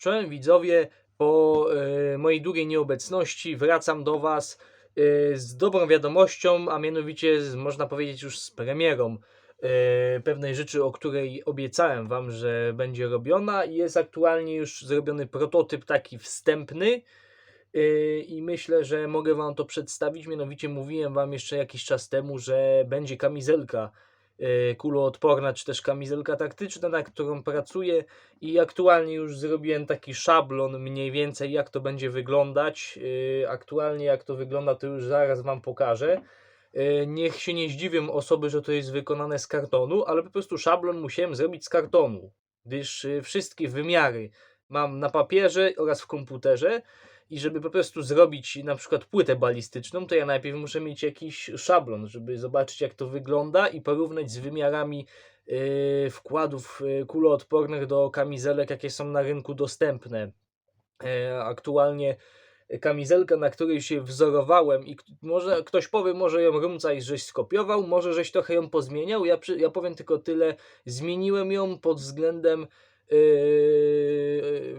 Czołem widzowie, po e, mojej długiej nieobecności wracam do Was e, z dobrą wiadomością, a mianowicie z, można powiedzieć już z premierą e, pewnej rzeczy, o której obiecałem Wam, że będzie robiona. Jest aktualnie już zrobiony prototyp taki wstępny i myślę, że mogę Wam to przedstawić, mianowicie mówiłem Wam jeszcze jakiś czas temu, że będzie kamizelka kuloodporna, czy też kamizelka taktyczna, na którą pracuję i aktualnie już zrobiłem taki szablon mniej więcej jak to będzie wyglądać. Yy, Aktualnie jak to wygląda to już zaraz Wam pokażę. Yy, Niech się nie zdziwią osoby, że to jest wykonane z kartonu, ale po prostu szablon musiałem zrobić z kartonu, gdyż wszystkie wymiary mam na papierze oraz w komputerze i żeby po prostu zrobić na przykład płytę balistyczną, to ja najpierw muszę mieć jakiś szablon, żeby zobaczyć jak to wygląda i porównać z wymiarami yy, wkładów yy, kuloodpornych do kamizelek, jakie są na rynku dostępne. E, aktualnie kamizelka, na której się wzorowałem i może ktoś powie, może ją Rumcaj żeś skopiował, może żeś trochę ją pozmieniał, ja, przy, ja powiem tylko tyle, zmieniłem ją pod względem yy,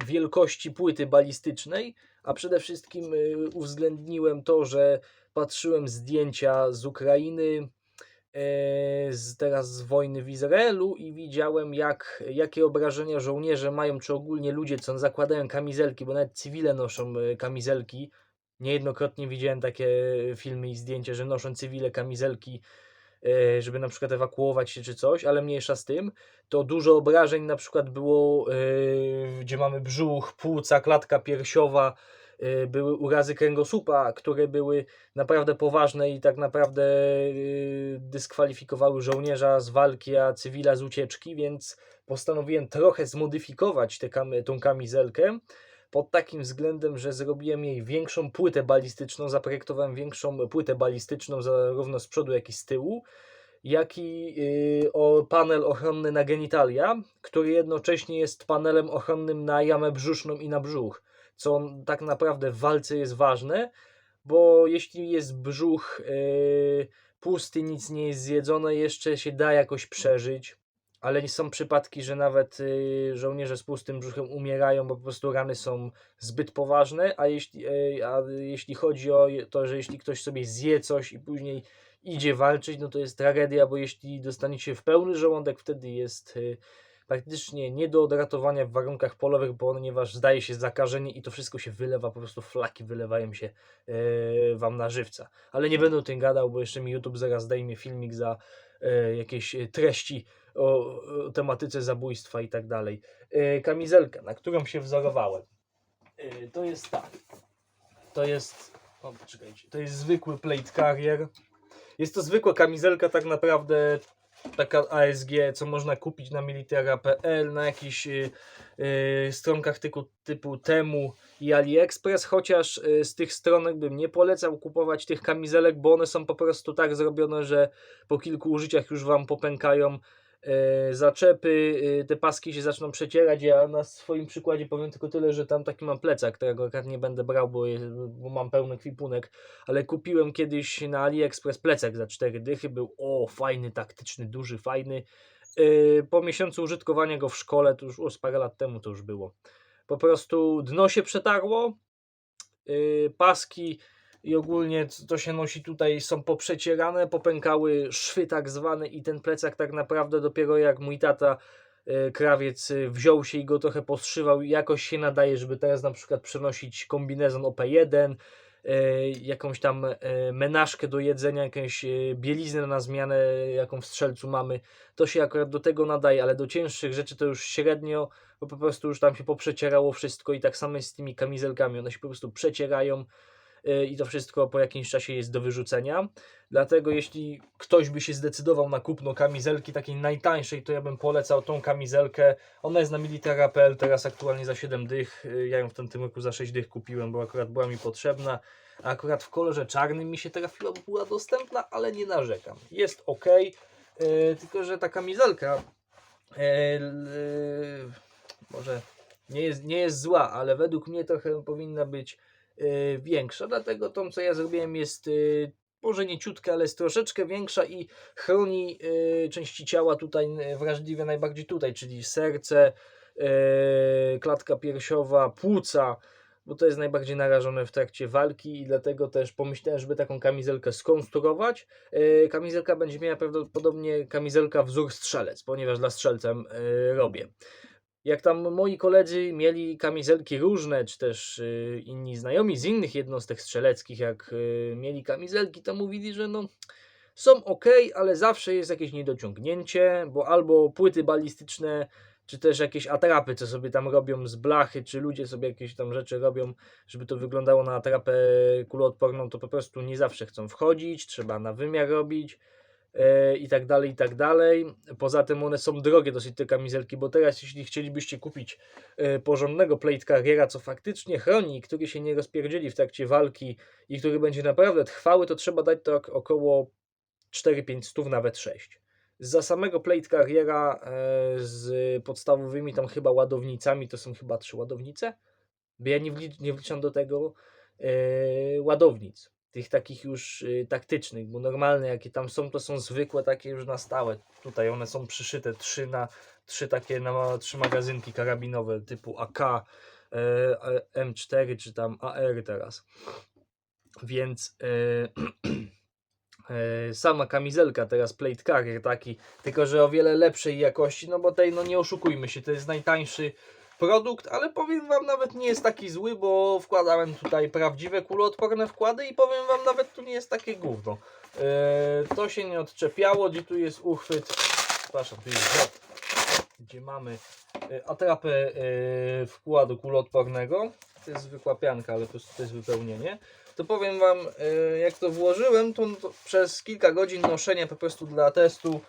wielkości płyty balistycznej, a przede wszystkim yy, uwzględniłem to, że patrzyłem zdjęcia z Ukrainy, e, z, teraz z wojny w Izraelu i widziałem, jak, jakie obrażenia żołnierze mają, czy ogólnie ludzie, co zakładają kamizelki, bo nawet cywile noszą kamizelki. Niejednokrotnie widziałem takie filmy i zdjęcia, że noszą cywile kamizelki, żeby na przykład ewakuować się czy coś, ale mniejsza z tym. To dużo obrażeń na przykład było, e, gdzie mamy brzuch, płuca, klatka piersiowa, e, były urazy kręgosłupa, które były naprawdę poważne i tak naprawdę dyskwalifikowały żołnierza z walki, a cywila z ucieczki, więc postanowiłem trochę zmodyfikować tę kam- tą kamizelkę pod takim względem, że zrobiłem jej większą płytę balistyczną, zaprojektowałem większą płytę balistyczną zarówno z przodu, jak i z tyłu, jak i yy, o panel ochronny na genitalia, który jednocześnie jest panelem ochronnym na jamę brzuszną i na brzuch, co tak naprawdę w walce jest ważne, bo jeśli jest brzuch yy, pusty, nic nie jest zjedzone, jeszcze się da jakoś przeżyć, ale są przypadki, że nawet yy, żołnierze z pustym brzuchem umierają, bo po prostu rany są zbyt poważne, a jeśli, yy, a jeśli chodzi o to, że jeśli ktoś sobie zje coś i później idzie walczyć, no to jest tragedia, bo jeśli dostanie się w pełny żołądek, wtedy jest yy, praktycznie nie do odratowania w warunkach polowych, ponieważ zdaje się zakażenie i to wszystko się wylewa, po prostu flaki wylewają się wam na żywca. Ale nie będę o tym gadał, bo jeszcze mi YouTube zaraz zdejmie filmik za jakieś treści o, tematyce zabójstwa i tak dalej. E, Kamizelka, na którą się wzorowałem. E, To jest tak. To jest. O, poczekajcie. To jest zwykły plate carrier. Jest to zwykła kamizelka, tak naprawdę taka ASG, co można kupić na militara.pl, na jakichś y, y, stronkach typu, typu Temu i AliExpress, chociaż y, z tych stronek bym nie polecał kupować tych kamizelek, bo one są po prostu tak zrobione, że po kilku użyciach już Wam popękają zaczepy, y, te paski się zaczną przecierać. Ja na swoim przykładzie powiem tylko tyle, że tam taki mam plecak, którego akurat nie będę brał, bo, bo mam pełny kwipunek, ale kupiłem kiedyś na AliExpress plecak za 4 dychy, był o fajny, taktyczny, duży, fajny. Yy, po miesiącu użytkowania go w szkole, to już o, parę lat temu to już było. Po prostu dno się przetarło, paski i ogólnie to się nosi tutaj są poprzecierane, popękały szwy tak zwane i ten plecak tak naprawdę dopiero jak mój tata yy, krawiec yy, wziął się i go trochę poszywał jakoś się nadaje, żeby teraz na przykład przenosić kombinezon OP1, e, jakąś tam e, menażkę do jedzenia, jakąś e, bieliznę na zmianę, jaką w strzelcu mamy, to się akurat do tego nadaje, ale do cięższych rzeczy to już średnio, bo po prostu już tam się poprzecierało wszystko i tak samo jest z tymi kamizelkami, one się po prostu przecierają e, i to wszystko po jakimś czasie jest do wyrzucenia. Dlatego jeśli ktoś by się zdecydował na kupno kamizelki takiej najtańszej, to ja bym polecał tą kamizelkę. Ona jest na militara.pl teraz aktualnie za 7 dych. Y, Ja ją w tym roku za 6 dych kupiłem, bo akurat była mi potrzebna. A akurat w kolorze czarnym mi się trafiła, bo była dostępna, ale nie narzekam. Jest ok, tylko że ta kamizelka e, l- może nie jest, nie jest zła, ale według mnie trochę powinna być e, większa. Dlatego tą, co ja zrobiłem, jest e, może nie ciutka, ale jest troszeczkę większa i chroni e, części ciała tutaj wrażliwe najbardziej tutaj, czyli serce, klatka piersiowa, płuca, bo to jest najbardziej narażone w trakcie walki i dlatego też pomyślałem, żeby taką kamizelkę skonstruować. Kamizelka będzie miała prawdopodobnie kamizelka wzór strzelec, ponieważ dla strzelcem robię. Jak tam moi koledzy mieli kamizelki różne, czy też y, inni znajomi z innych jednostek strzeleckich, jak y, mieli kamizelki, to mówili, że no są ok, ale zawsze jest jakieś niedociągnięcie, bo albo płyty balistyczne, czy też jakieś atrapy, co sobie tam robią z blachy, czy ludzie sobie jakieś tam rzeczy robią, żeby to wyglądało na atrapę kuloodporną, to po prostu nie zawsze chcą wchodzić, trzeba na wymiar robić i tak dalej, i tak dalej. Poza tym one są drogie dosyć te kamizelki, bo teraz jeśli chcielibyście kupić e, porządnego plate carriera, co faktycznie chroni, który się nie rozpierdzieli w trakcie walki i który będzie naprawdę trwały, to trzeba dać tak około 4-5 stów, nawet 6. Za samego plate carriera e, z podstawowymi tam chyba ładownicami, to są chyba trzy ładownice, bo ja nie, wlicz, nie wliczam do tego e, ładownic, tych takich już e, taktycznych, bo normalne jakie tam są, to są zwykłe takie już na stałe. Tutaj one są przyszyte trzy na trzy takie na trzy magazynki karabinowe typu AK, e, M4 czy tam AR teraz. Więc e, sama kamizelka teraz plate carrier taki, tylko że o wiele lepszej jakości, no bo tej no nie oszukujmy się, to jest najtańszy produkt, ale powiem wam nawet nie jest taki zły, bo wkładałem tutaj prawdziwe kuloodporne wkłady i powiem wam nawet tu nie jest takie gówno. E, to się nie odczepiało, gdzie tu jest uchwyt, przepraszam, tu jest zot, gdzie mamy e, atrapę e, wkładu kuloodpornego, to jest zwykła pianka, ale po prostu to jest wypełnienie. To powiem Wam, jak to włożyłem, to, to przez kilka godzin noszenia po prostu dla testu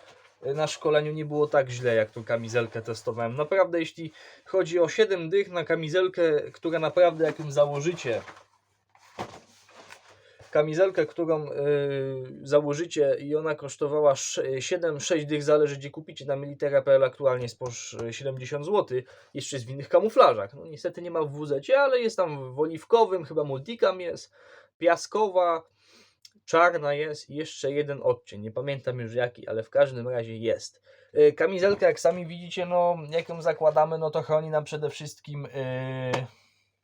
na szkoleniu nie było tak źle, jak tą kamizelkę testowałem. Naprawdę, jeśli chodzi o 7 dych na kamizelkę, która naprawdę jak ją założycie, kamizelkę, którą y, założycie i ona kosztowała 7-6 dych, zależy gdzie kupicie, na militera.pl aktualnie jest po 70 zł, jeszcze jest w innych kamuflażach. No niestety nie ma w WZ, ale jest tam w oliwkowym, chyba multicam jest, piaskowa, czarna jest jeszcze jeden odcień, nie pamiętam już jaki, ale w każdym razie jest. Y, kamizelka, jak sami widzicie, no jak ją zakładamy, no to chroni nam przede wszystkim yy,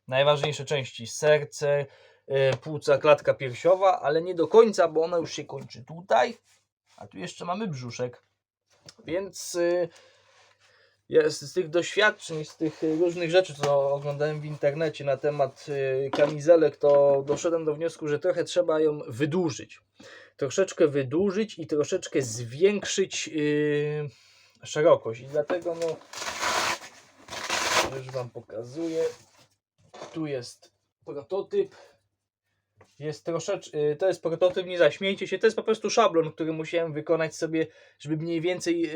najważniejsze części, serce, yy, płuca, klatka piersiowa, ale nie do końca, bo ona już się kończy tutaj, a tu jeszcze mamy brzuszek. Więc yy, jest z tych doświadczeń, z tych y, różnych rzeczy, co oglądałem w internecie na temat y, kamizelek, to doszedłem do wniosku, że trochę trzeba ją wydłużyć. Troszeczkę wydłużyć i troszeczkę zwiększyć yy, szerokość. I dlatego no już Wam pokazuję. Tu jest prototyp. Jest troszeczkę, to jest prototyp, nie zaśmiejcie się, to jest po prostu szablon, który musiałem wykonać sobie, żeby mniej więcej,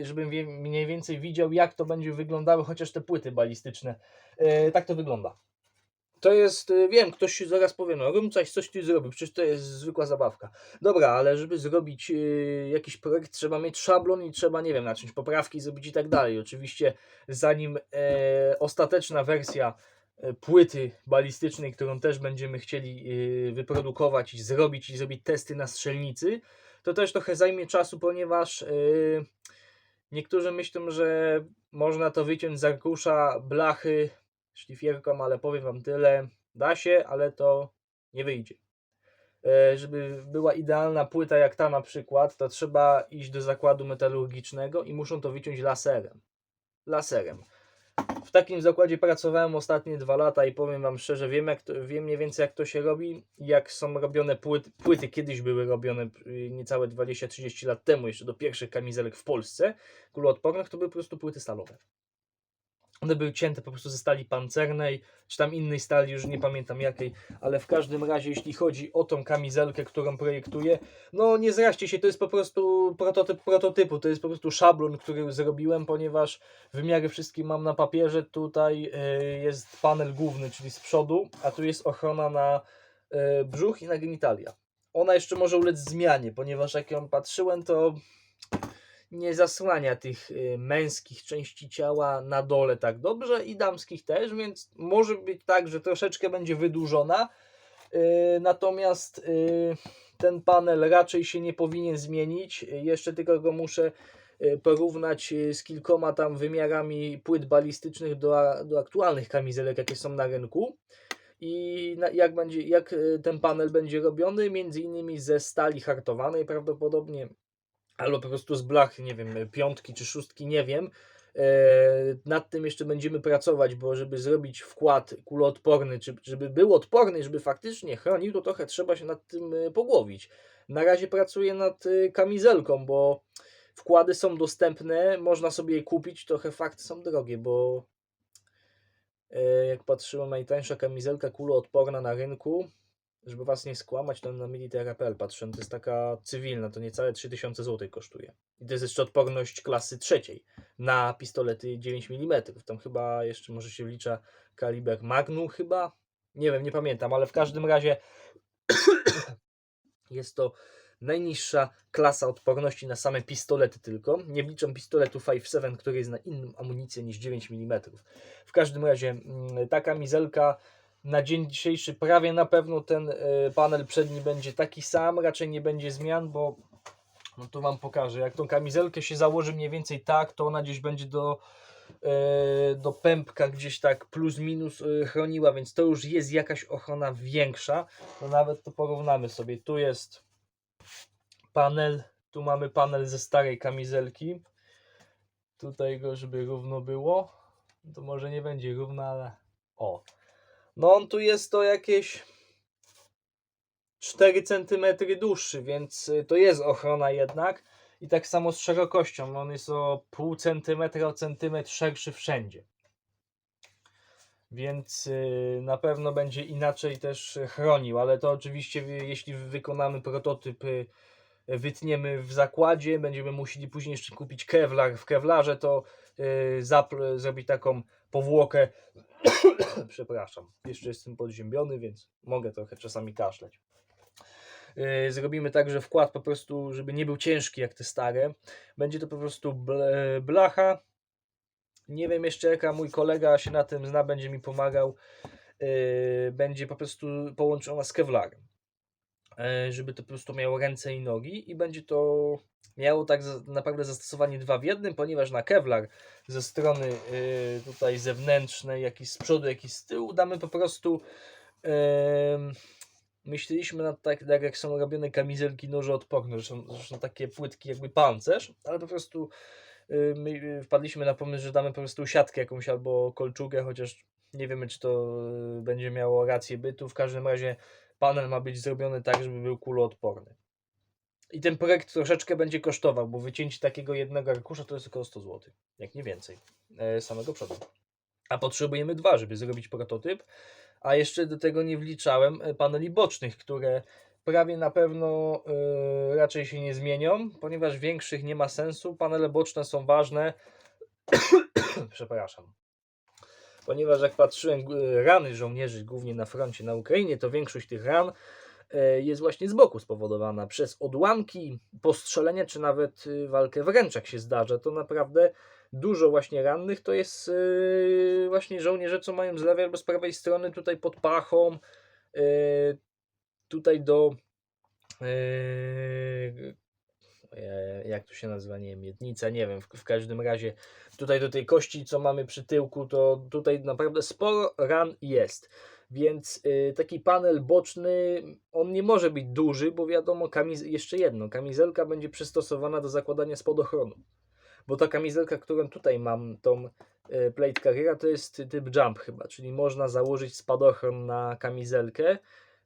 y, żebym mniej więcej widział, jak to będzie wyglądały chociaż te płyty balistyczne. Y, Tak to wygląda. To jest, y, wiem, ktoś zaraz powie, no rób coś, coś ty zrobił, przecież to jest zwykła zabawka. Dobra, ale żeby zrobić y, jakiś projekt, trzeba mieć szablon i trzeba, nie wiem, nacząć poprawki zrobić i tak dalej. Oczywiście, zanim e, ostateczna wersja płyty balistycznej, którą też będziemy chcieli y, wyprodukować i zrobić i zrobić testy na strzelnicy, to też trochę zajmie czasu, ponieważ y, niektórzy myślą, że można to wyciąć z arkusza blachy szlifierką, ale powiem Wam tyle, da się, ale to nie wyjdzie. E, Żeby była idealna płyta jak ta na przykład, to trzeba iść do zakładu metalurgicznego i muszą to wyciąć laserem. Laserem. W takim zakładzie pracowałem ostatnie dwa lata i powiem Wam szczerze, wiem, jak to, wiem mniej więcej jak to się robi, jak są robione płyty, płyty kiedyś były robione y, niecałe 20-30 lat temu, jeszcze do pierwszych kamizelek w Polsce, kuloodpornych, to były po prostu płyty stalowe. One były cięte po prostu ze stali pancernej, czy tam innej stali, już nie pamiętam jakiej, ale w każdym razie, jeśli chodzi o tą kamizelkę, którą projektuję, no nie zraźcie się, to jest po prostu prototyp prototypu, to jest po prostu szablon, który zrobiłem, ponieważ wymiary wszystkie mam na papierze, tutaj y, jest panel główny, czyli z przodu, a tu jest ochrona na y, brzuch i na genitalia. Ona jeszcze może ulec zmianie, ponieważ jak ją patrzyłem, to nie zasłania tych y, męskich części ciała na dole tak dobrze i damskich też, więc może być tak, że troszeczkę będzie wydłużona. Y, Natomiast y, ten panel raczej się nie powinien zmienić. Jeszcze tylko go muszę porównać z kilkoma tam wymiarami płyt balistycznych do, do aktualnych kamizelek, jakie są na rynku. I jak, będzie, jak ten panel będzie robiony, między innymi ze stali hartowanej prawdopodobnie, albo po prostu z blach, nie wiem, piątki czy szóstki, nie wiem. E, Nad tym jeszcze będziemy pracować, bo żeby zrobić wkład kuloodporny, czy żeby był odporny, żeby faktycznie chronił, to trochę trzeba się nad tym e, pogłowić. Na razie pracuję nad e, kamizelką, bo wkłady są dostępne, można sobie je kupić, trochę fakty są drogie, bo jak patrzyłem, najtańsza kamizelka kuloodporna na rynku, żeby was nie skłamać, to na military.pl patrzyłem, to jest taka cywilna, to niecałe 3000 zł kosztuje. I to jest jeszcze odporność klasy trzeciej na pistolety 9 mm. Tam chyba jeszcze może się wlicza kaliber Magnum chyba. Nie wiem, nie pamiętam, ale w każdym razie jest to najniższa klasa odporności na same pistolety tylko. Nie wliczam pistoletu 5.7, który jest na inną amunicję niż 9 mm. W każdym razie mm, ta kamizelka na dzień dzisiejszy prawie na pewno ten y, panel przedni będzie taki sam, raczej nie będzie zmian, bo no to Wam pokażę. Jak tą kamizelkę się założy mniej więcej tak, to ona gdzieś będzie do, e, do pępka gdzieś tak plus minus e, chroniła, więc to już jest jakaś ochrona większa. To nawet to porównamy sobie. Tu jest panel, tu mamy panel ze starej kamizelki. Tutaj go, żeby równo było. To może nie będzie równo, ale o. No on tu jest to jakieś 4 cm dłuższy, więc y, to jest ochrona jednak. I tak samo z szerokością. On jest o pół centymetra o centymetr szerszy wszędzie. Więc y, na pewno będzie inaczej też chronił, ale to oczywiście jeśli wykonamy prototyp, y, wytniemy w zakładzie, będziemy musieli później jeszcze kupić kevlar. W kevlarze to y, zapl, zrobić taką powłokę. Przepraszam, jeszcze jestem podziębiony, więc mogę trochę czasami kaszleć. Yy, zrobimy tak, że wkład po prostu, żeby nie był ciężki jak te stare. Będzie to po prostu bl- blacha. Nie wiem jeszcze jaka mój kolega się na tym zna, będzie mi pomagał. Będzie po prostu połączona z kevlarem. Yy, żeby to po prostu miało ręce i nogi i będzie to miało tak naprawdę zastosowanie dwa w jednym, ponieważ na kevlar ze strony yy, tutaj zewnętrznej, jak i z przodu, jak i z tyłu damy po prostu myśleliśmy nad tak, tak jak są robione kamizelki nożoodporne, że są, że takie płytki jakby pancerz, ale po prostu y, my wpadliśmy na pomysł, że damy po prostu siatkę jakąś albo kolczugę, chociaż nie wiemy czy to będzie miało rację bytu. W każdym razie panel ma być zrobiony tak, żeby był kuloodporny. I ten projekt troszeczkę będzie kosztował, bo wycięcie takiego jednego arkusza to jest około 100 zł, jak nie więcej, e, samego przodu. A potrzebujemy dwa, żeby zrobić prototyp. A jeszcze do tego nie wliczałem e, paneli bocznych, które prawie na pewno e, raczej się nie zmienią, ponieważ większych nie ma sensu. Panele boczne są ważne. Przepraszam. Ponieważ jak patrzyłem rany żołnierzy, głównie na froncie na Ukrainie, to większość tych ran e, jest właśnie z boku spowodowana przez odłamki, postrzelenia, czy nawet e, walkę wręcz, jak się zdarza. To naprawdę dużo właśnie rannych to jest yy, właśnie żołnierze, co mają z lewej albo z prawej strony tutaj pod pachą, yy, tutaj do jak to się nazywa, nie wiem, miednica, nie wiem, w, w każdym razie tutaj do tej kości, co mamy przy tyłku, to tutaj naprawdę sporo ran jest. Więc y, taki panel boczny, on nie może być duży, bo wiadomo, kamiz jeszcze jedno, kamizelka będzie przystosowana do zakładania spadochronu bo ta kamizelka, którą tutaj mam, tą e, plate carriera, to jest typ jump chyba, czyli można założyć spadochron na kamizelkę.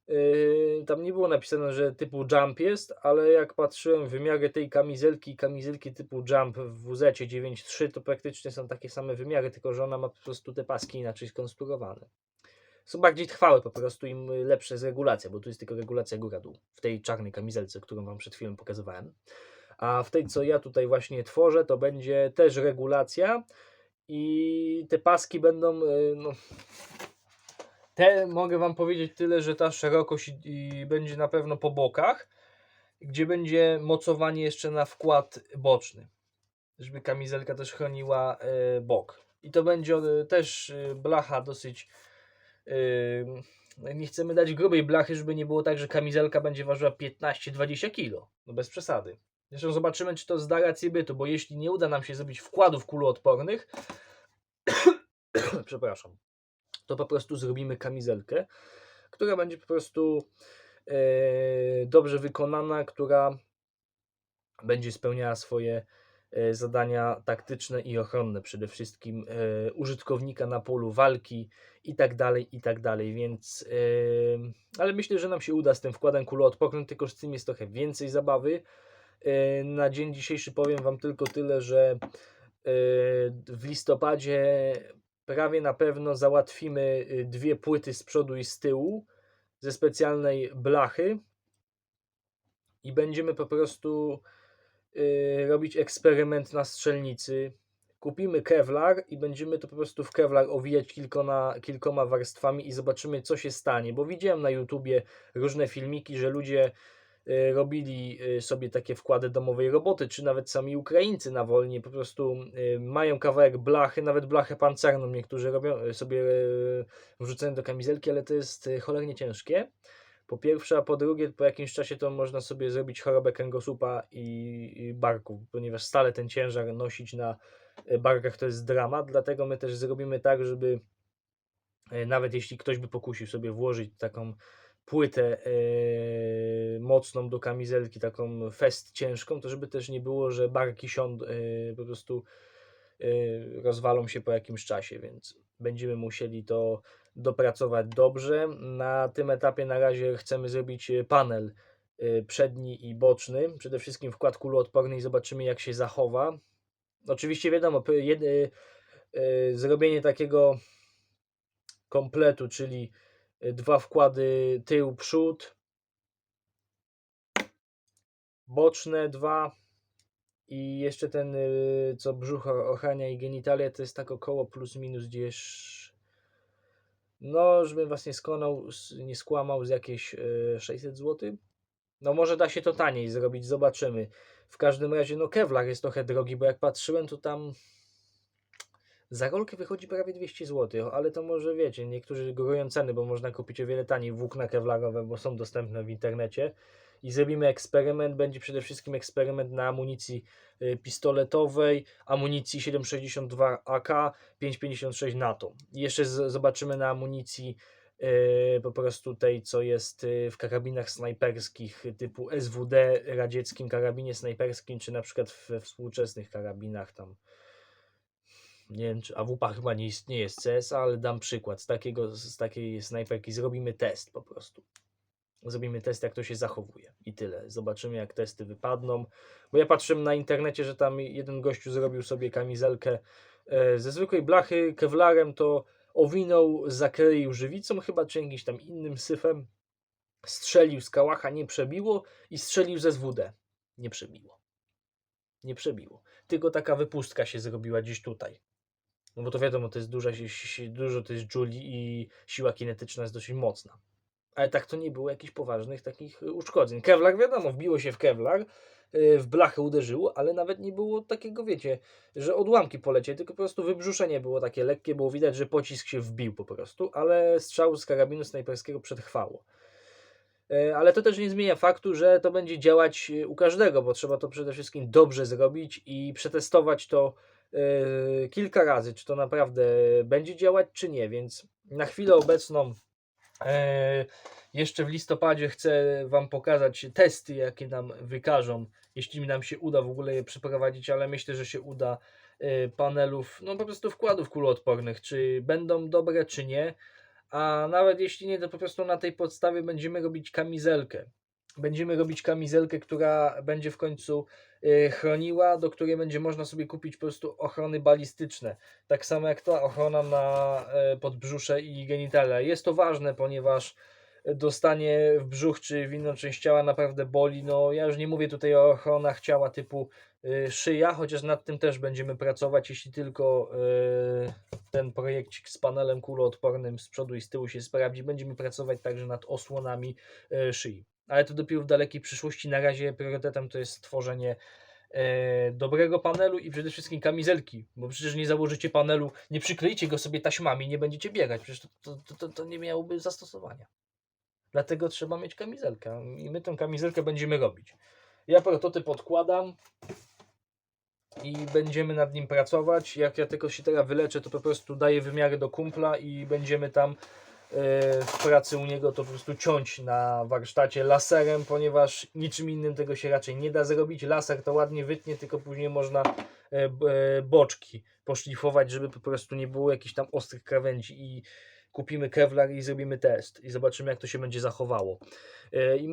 Yy, Tam nie było napisane, że typu jump jest, ale jak patrzyłem wymiary tej kamizelki, kamizelki typu jump w WZ 9.3, to praktycznie są takie same wymiary, tylko że ona ma po prostu te paski inaczej skonstruowane. Są bardziej trwałe, po prostu im lepsze jest regulacja, bo tu jest tylko regulacja góra-dół w tej czarnej kamizelce, którą Wam przed chwilą pokazywałem. A w tej, co ja tutaj właśnie tworzę, to będzie też regulacja i te paski będą, y, no, te mogę Wam powiedzieć tyle, że ta szerokość i, będzie na pewno po bokach, gdzie będzie mocowanie jeszcze na wkład boczny, żeby kamizelka też chroniła y, bok. I to będzie y, też y, blacha dosyć y, nie chcemy dać grubej blachy, żeby nie było tak, że kamizelka będzie ważyła 15-20 kg. No bez przesady. Zresztą zobaczymy, czy to zda rację bytu, bo jeśli nie uda nam się zrobić wkładów kuloodpornych, przepraszam, to po prostu zrobimy kamizelkę, która będzie po prostu e, dobrze wykonana, która będzie spełniała swoje e, zadania taktyczne i ochronne, przede wszystkim e, użytkownika na polu walki i tak dalej, i tak dalej, więc ale myślę, że nam się uda z tym wkładem kuloodpornym, tylko z tym jest trochę więcej zabawy. Na dzień dzisiejszy powiem Wam tylko tyle, że w listopadzie prawie na pewno załatwimy y, dwie płyty z przodu i z tyłu ze specjalnej blachy i będziemy po prostu y, robić eksperyment na strzelnicy. Kupimy kevlar i będziemy to po prostu w kevlar owijać kilkoma, kilkoma warstwami i zobaczymy co się stanie, bo widziałem na YouTubie różne filmiki, że ludzie robili y, sobie takie wkłady domowej roboty, czy nawet sami Ukraińcy na wolnie po prostu y, mają kawałek blachy, nawet blachę pancerną niektórzy robią y, sobie y, wrzucają do kamizelki, ale to jest y, cholernie ciężkie. Po pierwsze, a po drugie, po jakimś czasie to można sobie zrobić chorobę kręgosłupa i, barku, ponieważ stale ten ciężar nosić na y, barkach to jest dramat, dlatego my też zrobimy tak, żeby y, nawet jeśli ktoś by pokusił sobie włożyć taką płytę yy, mocną do kamizelki, taką fest ciężką, to żeby też nie było, że barki siąd, yy, po prostu yy, rozwalą się po jakimś czasie, więc będziemy musieli to dopracować dobrze. Na tym etapie na razie chcemy zrobić panel przedni i boczny, przede wszystkim wkład kuloodporny i zobaczymy jak się zachowa. Oczywiście wiadomo, p- jed, yy, zrobienie takiego kompletu, czyli dwa wkłady tył, przód, boczne dwa i jeszcze ten, y, co brzuch ochrania i genitalia, to jest tak około plus minus gdzieś, no, żebym was nie skłamał, s- nie skłamał z jakieś y, 600 zł. No może da się to taniej zrobić, zobaczymy. W każdym razie, no Kevlar jest trochę drogi, bo jak patrzyłem, to tam za rolkę wychodzi prawie 200 zł, ale to może wiecie, niektórzy górują ceny, bo można kupić o wiele taniej włókna kevlarowe, bo są dostępne w internecie. I zrobimy eksperyment, będzie przede wszystkim eksperyment na amunicji y, pistoletowej, amunicji 7,62 AK, 5,56 NATO. I jeszcze zobaczymy na amunicji y, po prostu tej, co jest y, w karabinach snajperskich typu SWD, radzieckim karabinie snajperskim, czy na przykład we współczesnych karabinach tam nie wiem, czy AWP chyba nie istnieje z CS, ale dam przykład. Z, takiego, z takiej snajperki zrobimy test po prostu. Zrobimy test, jak to się zachowuje. I tyle. Zobaczymy, jak testy wypadną. Bo ja patrzyłem na internecie, że tam jeden gościu zrobił sobie kamizelkę e, ze zwykłej blachy, kevlarem to owinął, zakleił żywicą chyba, czy jakimś tam innym syfem. Strzelił z kałacha, nie przebiło i strzelił ze SWD. Nie przebiło. Nie przebiło. Tylko taka wypustka się zrobiła gdzieś tutaj. No bo to wiadomo, to jest duża, dużo to jest jouli i siła kinetyczna jest dosyć mocna. Ale tak to nie było jakichś poważnych takich y, uszkodzeń. Kevlar wiadomo, wbiło się w Kevlar, y, w blachę uderzyło, ale nawet nie było takiego, wiecie, że odłamki polecieli, tylko po prostu wybrzuszenie było takie lekkie, było widać, że pocisk się wbił po prostu, ale strzał z karabinu snajperskiego przetrwało. E, Ale to też nie zmienia faktu, że to będzie działać e, u każdego, bo trzeba to przede wszystkim dobrze zrobić i przetestować to kilka razy, czy to naprawdę będzie działać, czy nie. Więc na chwilę obecną, e, jeszcze w listopadzie, chcę Wam pokazać testy, jakie nam wykażą, jeśli nam się uda w ogóle je przeprowadzić, ale myślę, że się uda e, panelów, no po prostu wkładów kuloodpornych, czy będą dobre, czy nie. A nawet jeśli nie, to po prostu na tej podstawie będziemy robić kamizelkę. Będziemy robić kamizelkę, która będzie w końcu y, chroniła, do której będzie można sobie kupić po prostu ochrony balistyczne. Tak samo jak ta ochrona na e, podbrzusze i genitalia. Jest to ważne, ponieważ dostanie w brzuch czy w inną część ciała naprawdę boli. No ja już nie mówię tutaj o ochronach ciała typu y, szyja, chociaż nad tym też będziemy pracować, jeśli tylko y, ten projekcik z panelem kuloodpornym z przodu i z tyłu się sprawdzi. Będziemy pracować także nad osłonami szyi. Ale to dopiero w dalekiej przyszłości. Na razie priorytetem to jest stworzenie e, dobrego panelu i przede wszystkim kamizelki, bo przecież nie założycie panelu, nie przykleicie go sobie taśmami nie będziecie biegać, przecież to, to, to, to, nie miałoby zastosowania. Dlatego trzeba mieć kamizelkę i my tę kamizelkę będziemy robić. Ja prototyp odkładam i będziemy nad nim pracować. Jak ja tylko się teraz wyleczę, to po prostu daję wymiary do kumpla i będziemy tam w pracy u niego to po prostu ciąć na warsztacie laserem, ponieważ niczym innym tego się raczej nie da zrobić. Laser to ładnie wytnie, tylko później można b- e, boczki poszlifować, żeby po prostu nie było jakichś tam ostrych krawędzi i kupimy Kevlar i zrobimy test i zobaczymy jak to się będzie zachowało.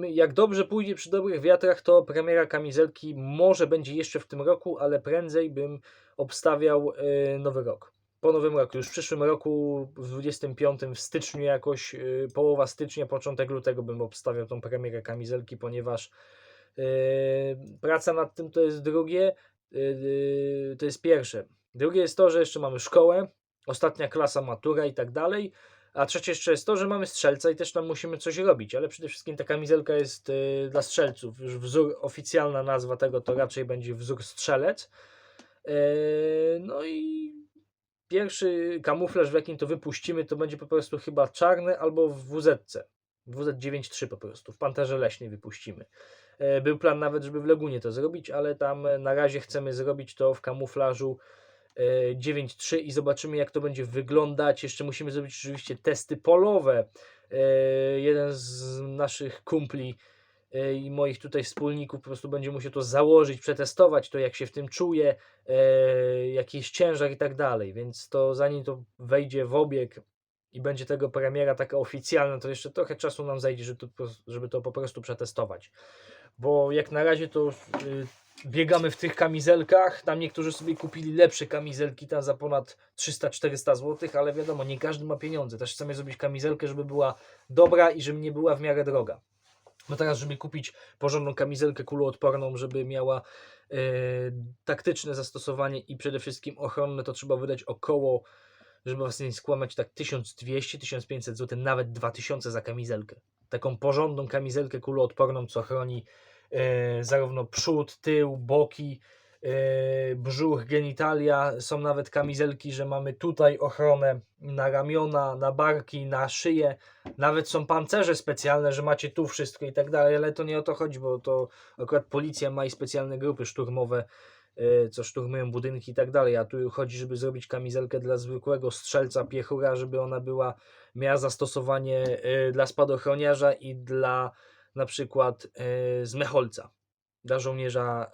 Jak dobrze pójdzie przy dobrych wiatrach, to premiera kamizelki może będzie jeszcze w tym roku, ale prędzej bym obstawiał nowy rok. Po nowym roku, już w przyszłym roku, w 25 w styczniu jakoś, e, połowa stycznia, początek lutego bym obstawiał tą premierę kamizelki, ponieważ e, praca nad tym to jest drugie, e, to jest pierwsze. Drugie jest to, że jeszcze mamy szkołę, ostatnia klasa, matura i tak dalej. A trzecie jeszcze jest to, że mamy strzelca i też tam musimy coś robić, ale przede wszystkim ta kamizelka jest y, dla strzelców. Już wzór, oficjalna nazwa tego to raczej będzie wzór strzelec. E, no i pierwszy kamuflaż, w jakim to wypuścimy, to będzie po prostu chyba czarny albo w WZ. WZ93 po prostu, w Panterze Leśnej wypuścimy. E, Był plan nawet, żeby w Legunie to zrobić, ale tam e, na razie chcemy zrobić to w kamuflażu e, 9.3 i zobaczymy jak to będzie wyglądać. Jeszcze musimy zrobić oczywiście testy polowe. E, Jeden z naszych kumpli e, i moich tutaj wspólników po prostu będzie musiał to założyć, przetestować to, jak się w tym czuje, e, jaki jest ciężar i tak dalej. Więc to zanim to wejdzie w obieg i będzie tego premiera taka oficjalna, to jeszcze trochę czasu nam zajdzie, żeby to, żeby to po prostu przetestować. Bo jak na razie to y, biegamy w tych kamizelkach. Tam niektórzy sobie kupili lepsze kamizelki tam za ponad 300-400 zł, ale wiadomo, nie każdy ma pieniądze. Też chcemy zrobić kamizelkę, żeby była dobra i żeby nie była w miarę droga. No teraz, żeby kupić porządną kamizelkę kuloodporną, żeby miała e, taktyczne zastosowanie i przede wszystkim ochronne, to trzeba wydać około, żeby was nie skłamać, tak 1200-1500 zł, nawet 2000 za kamizelkę. Taką porządną kamizelkę kuloodporną, co chroni e, zarówno przód, tył, boki, brzuch, genitalia. Są nawet kamizelki, że mamy tutaj ochronę na ramiona, na barki, na szyję. Nawet są pancerze specjalne, że macie tu wszystko i tak dalej, ale to nie o to chodzi, bo to akurat policja ma i specjalne grupy szturmowe, e, co szturmują budynki i tak dalej, a tu chodzi, żeby zrobić kamizelkę dla zwykłego strzelca, piechura, żeby ona była, miała zastosowanie e, dla spadochroniarza i dla na przykład e, zmecholca, dla żołnierza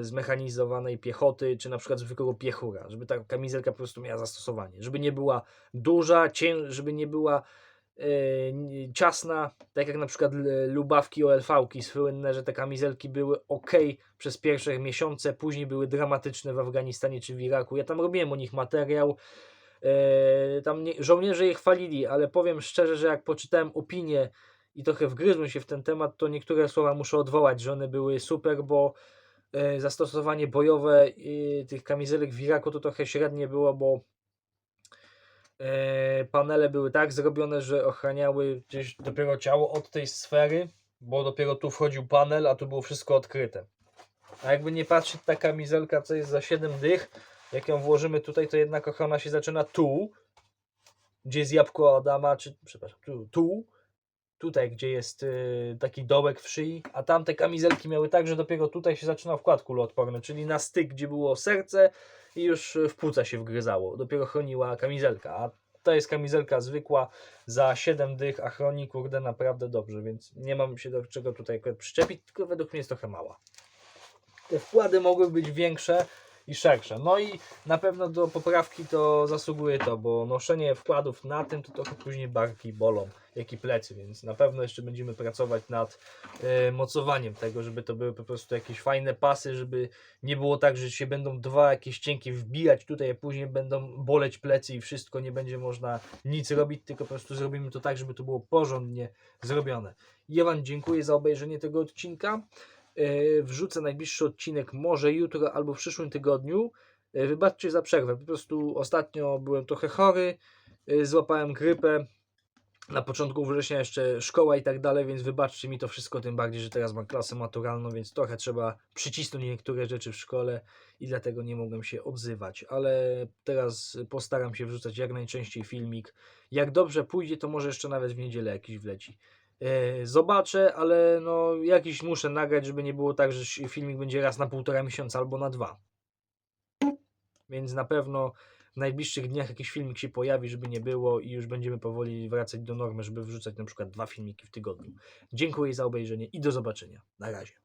e, zmechanizowanej piechoty, czy na przykład zwykłego piechura, żeby ta kamizelka po prostu miała zastosowanie, żeby nie była duża, żeby nie była e, n- ciasna, tak jak na przykład l- lubawki OLV-ki słynne, że te kamizelki były ok przez pierwsze miesiące, później były dramatyczne w Afganistanie czy w Iraku. Ja tam robiłem o nich materiał. E, tam nie, żołnierze je chwalili, ale powiem szczerze, że jak poczytałem opinię i trochę wgryzłem się w ten temat, to niektóre słowa muszę odwołać, że one były super, bo e, zastosowanie bojowe e, tych kamizelek w Iraku to trochę średnie było, bo e, panele były tak zrobione, że ochraniały gdzieś dopiero ciało od tej sfery, bo dopiero tu wchodził panel, a tu było wszystko odkryte. A jakby nie patrzeć, ta kamizelka, co jest za 7 dych, jak ją włożymy tutaj, to jednak ochrona się zaczyna tu, gdzie jest jabłko Adama, czy przepraszam, tu, tu tutaj, gdzie jest y, taki dołek w szyi, a tamte kamizelki miały tak, że dopiero tutaj się zaczynał wkład kuloodporny, czyli na styk, gdzie było serce i już w płuca się wgryzało. Dopiero chroniła kamizelka, a to jest kamizelka zwykła za 7 dych, a chroni kurde naprawdę dobrze, więc nie mam się do czego tutaj przyczepić, tylko według mnie jest trochę mała. Te wkłady mogły być większe i szersze. No i na pewno do poprawki to zasługuje to, bo noszenie wkładów na tym to trochę później barki bolą, jak i plecy, więc na pewno jeszcze będziemy pracować nad e, mocowaniem tego, żeby to były po prostu jakieś fajne pasy, żeby nie było tak, że się będą dwa jakieś cienkie wbijać tutaj, a później będą boleć plecy i wszystko, nie będzie można nic robić, tylko po prostu zrobimy to tak, żeby to było porządnie zrobione. Ja Wam dziękuję za obejrzenie tego odcinka. E, Wrzucę najbliższy odcinek może jutro albo w przyszłym tygodniu. E, Wybaczcie za przerwę. Po prostu ostatnio byłem trochę chory, e, złapałem grypę na początku września jeszcze szkoła i tak dalej, więc wybaczcie mi to wszystko, tym bardziej, że teraz mam klasę maturalną, więc trochę trzeba przycisnąć niektóre rzeczy w szkole i dlatego nie mogłem się odzywać, ale teraz postaram się wrzucać jak najczęściej filmik. Jak dobrze pójdzie, to może jeszcze nawet w niedzielę jakiś wleci. E, Zobaczę, ale no jakiś muszę nagrać, żeby nie było tak, że filmik będzie raz na półtora miesiąca albo na dwa. Więc na pewno w najbliższych dniach jakiś filmik się pojawi, żeby nie było i już będziemy powoli wracać do normy, żeby wrzucać na przykład dwa filmiki w tygodniu. Dziękuję za obejrzenie i do zobaczenia. Na razie.